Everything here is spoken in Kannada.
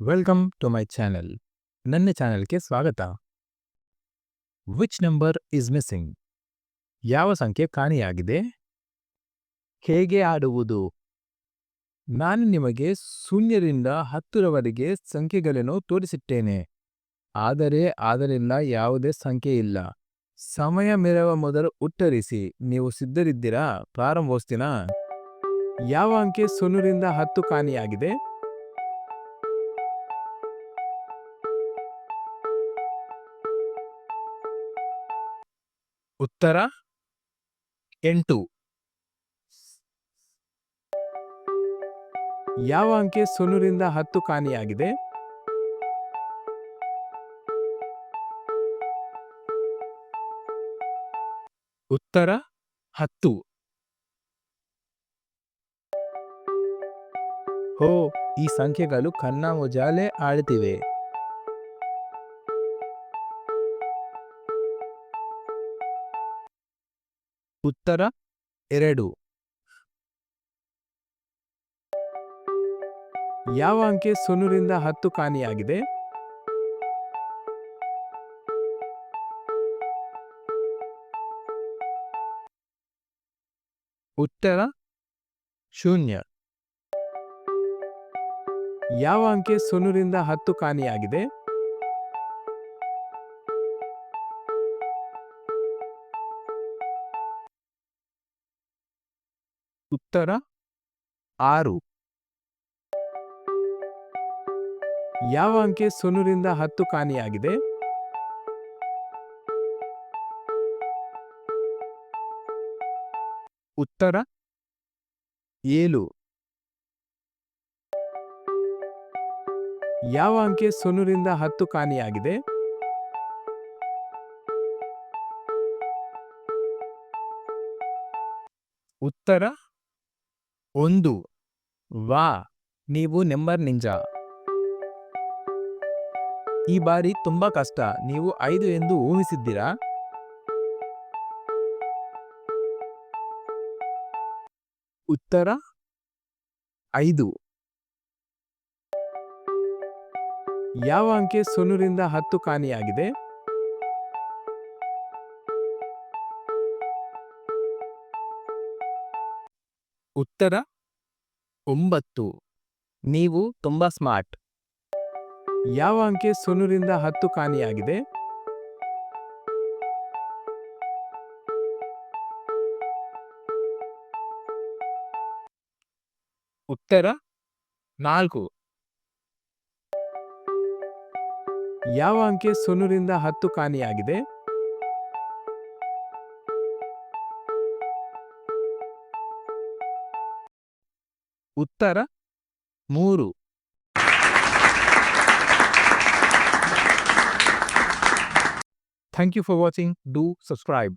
ವೆಲ್ಕಮ್ ಟು ಮೈ ಚಾನೆಲ್ ನನ್ನ ಚಾನೆಲ್ಗೆ ಸ್ವಾಗತ ವಿಚ್ ನಂಬರ್ ಈಸ್ ಮಿಸ್ಸಿಂಗ್ ಯಾವ ಸಂಖ್ಯೆ ಕಾಣೆಯಾಗಿದೆ ಹೇಗೆ ಆಡುವುದು ನಾನು ನಿಮಗೆ ಶೂನ್ಯರಿಂದ ಹತ್ತರವರೆಗೆ ಸಂಖ್ಯೆಗಳನ್ನು ತೋರಿಸಿಟ್ಟೇನೆ ಆದರೆ ಅದರಿಂದ ಯಾವುದೇ ಸಂಖ್ಯೆ ಇಲ್ಲ ಸಮಯ ಮೆರವ ಮೊದಲು ಉತ್ತರಿಸಿ ನೀವು ಸಿದ್ಧರಿದ್ದೀರಾ ಪ್ರಾರಂಭಿಸ್ತೀನಾ ಯಾವ ಅಂಕೆ ಸೊನ್ನೆರಿಂದ ಹತ್ತು ಕಾಣೆಯಾಗಿದೆ ಉತ್ತರ ಎಂಟು. ಯಾವ ಅಂಕೆ ಸೊನ್ನೂರಿಂದ ಹತ್ತು ಖಾನಿಯಾಗಿದೆ ಉತ್ತರ ಹತ್ತು. ಹೋ, ಈ ಸಂಖ್ಯೆಗಳು ಕನ್ನ ಮುಜಾಲೆ ಆಡುತ್ತಿವೆ ಉತ್ತರ ಎರಡು. ಯಾವ ಅಂಕೆ ಸೊನ್ನೆರಿಂದ ಹತ್ತು ಕಾಣಿಯಾಗಿದೆ? ಉತ್ತರ ಶೂನ್ಯ. ಯಾವ ಅಂಕೆ ಸೊನ್ನೆರಿಂದ ಹತ್ತು ಕಾಣೆಯಾಗಿದೆ? ಉತ್ತರ ಆರು. ಯಾವ ಅಂಕೆ ಸೊನ್ನೆರಿಂದ ಹತ್ತು ಕಾಣೆಯಾಗಿದೆ? ಉತ್ತರ ಏಳು. ಯಾವ ಅಂಕೆ ಸೊನ್ನೆರಿಂದ ಹತ್ತು ಕಾಣೆಯಾಗಿದೆ? ಉತ್ತರ ಒಂದು. ವಾ, ನೀವು ನೆಂಬರ್ ನಿಂಜ. ಈ ಬಾರಿ ತುಂಬಾ ಕಷ್ಟ, ನೀವು ಐದು ಎಂದು ಊಹಿಸಿದ್ದೀರಾ? ಉತ್ತರ? ಐದು. ಯಾವ ಅಂಕೆ ಸೊನ್ನೂರಿಂದ ಹತ್ತು ಕಾಣೆಯಾಗಿದೆ? ಉತ್ತರ ಒಂಬತ್ತು. ನೀವು ತುಂಬಾ ಸ್ಮಾರ್ಟ್. ಯಾವ ಅಂಕೆ ಸೊನ್ನೆರಿಂದ ಹತ್ತು ಕಾಣಿಯಾಗಿದೆ? ಉತ್ತರ ನಾಲ್ಕು. ಯಾವ ಅಂಕೆ ಸೊನ್ನೆರಿಂದ ಹತ್ತು ಕಾಣೆಯಾಗಿದೆ? ಉತ್ತರ ಮೂರು thank you for watching do subscribe